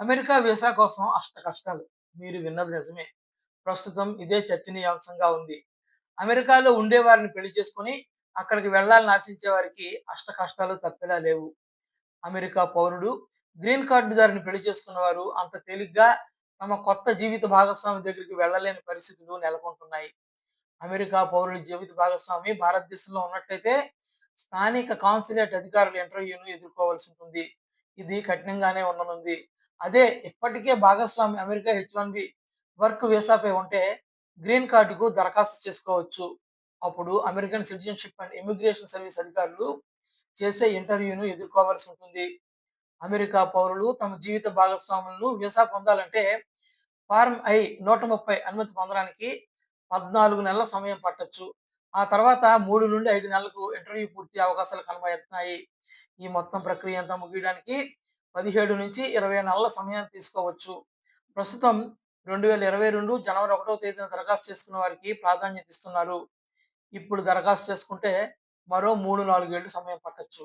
America visa కోసం అష్ట కష్టాలు. మీరు విన్నది నిజమే. ప్రస్తుతం ఇదే చర్చనీయాంశంగా ఉంది. అమెరికాలో ఉండేవారిని పెళ్ళి చేసుకుని అక్కడికి వెళ్ళాలని ఆశించే వారికి అష్ట కష్టాలు తప్పేలా లేవు. అమెరికా పౌరుడు, గ్రీన్ కార్డుదారిని పెళ్ళి చేసుకున్నవారు అంత తేలిగ్గా తమ కొత్త జీవిత భాగస్వామి దగ్గరికి వెళ్ళలేని పరిస్థితులు నెలకొంటున్నాయి. అమెరికా పౌరుడి జీవిత భాగస్వామి భారతదేశంలో ఉన్నట్లయితే, స్థానిక కాన్సులేట్ అధికారుల ఇంటర్వ్యూను ఎదుర్కోవాల్సి ఉంటుంది. ఇది కఠినంగానే ఉండనుంది. అదే ఇప్పటికే భాగస్వామి America H one B work వీసాపై ఉంటే, గ్రీన్ కార్డుకు దరఖాస్తు చేసుకోవచ్చు. అప్పుడు American citizenship and immigration service అధికారులు చేసే ఇంటర్వ్యూను ఎదుర్కోవాల్సి ఉంటుంది. అమెరికా పౌరులు తమ జీవిత భాగస్వాములను వీసా పొందాలంటే, ఫార్మ్ ఐ-130 అనుమతి పొందడానికి 14 నెలల సమయం పట్టచ్చు ఆ తర్వాత 3-5 నెలలకు ఇంటర్వ్యూ పూర్తి అవకాశాలు కనబడుతున్నాయి. ఈ మొత్తం ప్రక్రియ అంతా ముగియడానికి 17-20 నెలల సమయం తీసుకోవచ్చు. ప్రస్తుతం 2022 జనవరి ఒకటో తేదీన దరఖాస్తు చేసుకున్న వారికి ప్రాధాన్యత ఇస్తున్నారు. ఇప్పుడు దరఖాస్తు చేసుకుంటే మరో 3, 4 ఏళ్ళు సమయం పట్టొచ్చు.